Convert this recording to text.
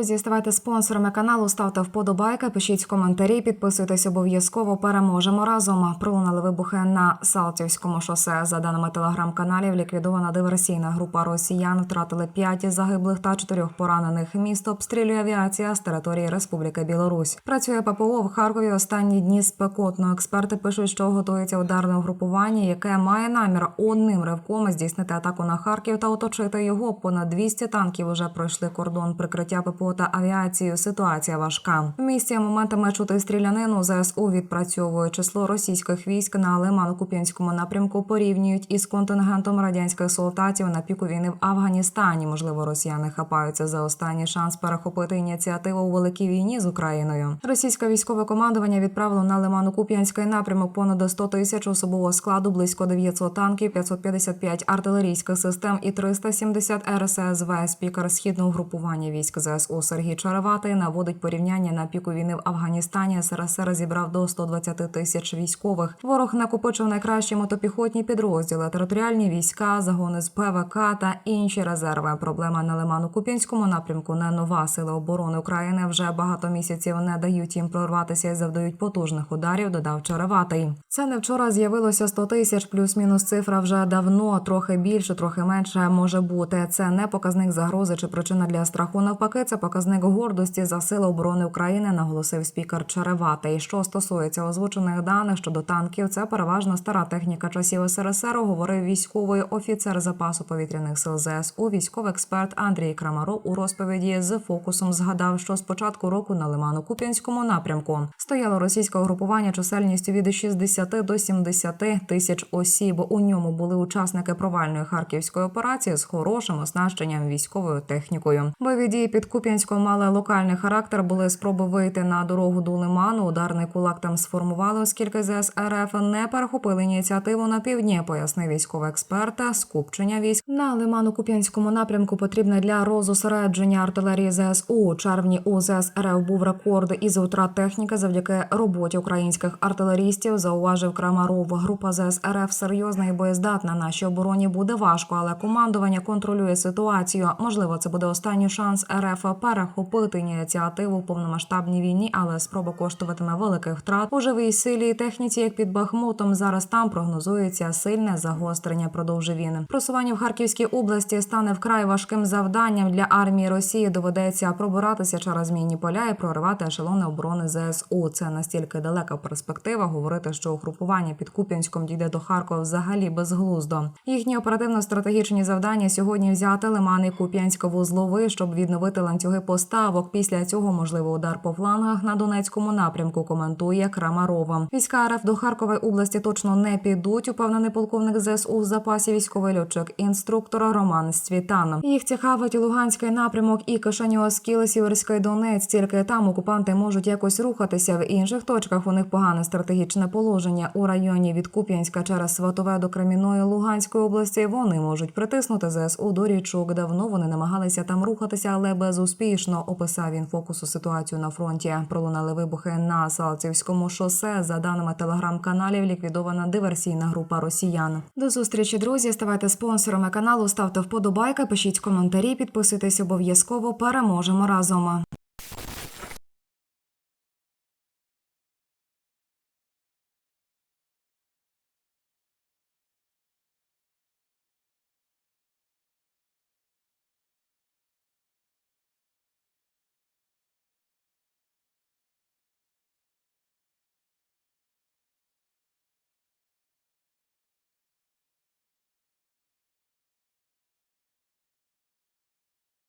друзі, ставайте спонсорами каналу, ставте вподобайки, пишіть коментарі, підписуйтесь обов'язково. Переможемо разом. Пролунали вибухи на Салтівському шосе. За даними телеграм-каналів, ліквідована диверсійна група росіян. Втратили п'ять загиблих та чотирьох поранених. Місто обстрілює авіація з території Республіки Білорусь. Працює ППО в Харкові. Останні дні спекотно. Експерти пишуть, що готується ударне угрупування, яке має намір одним ривком здійснити атаку на Харків та оточити його. Понад 200 танків уже пройшли кордон прикриття ППО та авіацією. Ситуація важка. В місті моментами чути стрілянину. ЗСУ відпрацьовує число російських військ на Лимано-Куп'янському напрямку. Порівнюють із контингентом радянських солдатів на піку війни в Афганістані. Можливо, росіяни хапаються за останній шанс перехопити ініціативу у великій війні з Україною. Російське військове командування відправило на Лимано-Куп'янський напрямок понад 100 тисяч особового складу, близько 900 танків, 555 артилерійських систем і 370 РССВ. Спікер східного групування військ ЗСУ Сергій Чареватий наводить порівняння на піку війни в Афганістані. СРСР зібрав до 120 тисяч військових. Ворог накопичив найкращі мотопіхотні підрозділи, територіальні війська, загони з ПВК та інші резерви. Проблема на Лиману-Куп'янському напрямку не нова. Сили оборони України вже багато місяців не дають їм прорватися і завдають потужних ударів. Додав Чареватий. Це не вчора з'явилося 100 тисяч, плюс-мінус цифра вже давно, трохи більше, трохи менше може бути. Це не показник загрози чи причина для страху. Навпаки, це показник гордості за сили оборони України, наголосив спікер Череватий. Що стосується озвучених даних щодо танків, це переважно стара техніка часів СРСР. Говорив військовий офіцер запасу повітряних сил ЗСУ, військовий експерт Андрій Крамаров у розповіді з фокусом згадав, що з початку року на Лиману-Куп'янському напрямку стояло російське угрупування чисельністю від 60 до 70 тисяч осіб. У ньому були учасники провальної харківської операції з хорошим оснащенням військовою технікою. Бойові дії під Куп'янськом мали локальний характер. Були спроби вийти на дорогу до Лиману. Ударний кулак там сформували, оскільки ЗС РФ не перехопили ініціативу на півдні. Пояснив військовий експерт. Скупчення військ на Лиману-Куп'янському напрямку потрібне для розосередження артилерії ЗСУ. У червні у ЗС РФ був рекорд із утрат техніки завдяки роботі українських артилерістів. Зауважив Крамаров. Група ЗС РФ серйозна і боєздатна. Нашій обороні буде важко, але командування контролює ситуацію. Можливо, це буде останній шанс РФ перехопити ініціативу в повномасштабній війні, але спроба коштуватиме великих втрат у живій силі і техніці, як під Бахмутом. Зараз там прогнозується сильне загострення. Продовжив він. Просування в Харківській області стане вкрай важким завданням для армії Росії. Доведеться пробиратися через мінні поля і проривати ешелони оборони ЗСУ. Це настільки далека перспектива. Говорити, що угрупування під Куп'янськом дійде до Харкова взагалі безглуздо. Їхні оперативно-стратегічні завдання сьогодні взяти лимани Куп'янська вузлови, щоб відновити ланцюги поставок. Після цього можливо удар по флангах на Донецькому напрямку. Коментує Крамарова. Війська РФ до Харкової області точно не підуть. Упевнений полковник ЗСУ в запасі військовий льотчик інструктора Роман Світанов. Їх цікавить Луганський напрямок і Кишаньовський, Сіверський Донець. Тільки там окупанти можуть якось рухатися. В інших точках у них погане стратегічне положення у районі від Куп'янська через Сватове до Креміної Луганської області. Вони можуть притиснути ЗСУ до річок. Давно вони намагалися там рухатися, але безуспішно. Описав він фокусу ситуацію на фронті. Пролунали вибухи на Салтівському шосе. За даними телеграм-каналів, ліквідована диверсійна група росіян. До зустрічі, друзі. Ставайте спонсорами каналу, ставте вподобайки, пишіть коментарі, підписуйтесь обов'язково. Переможемо разом.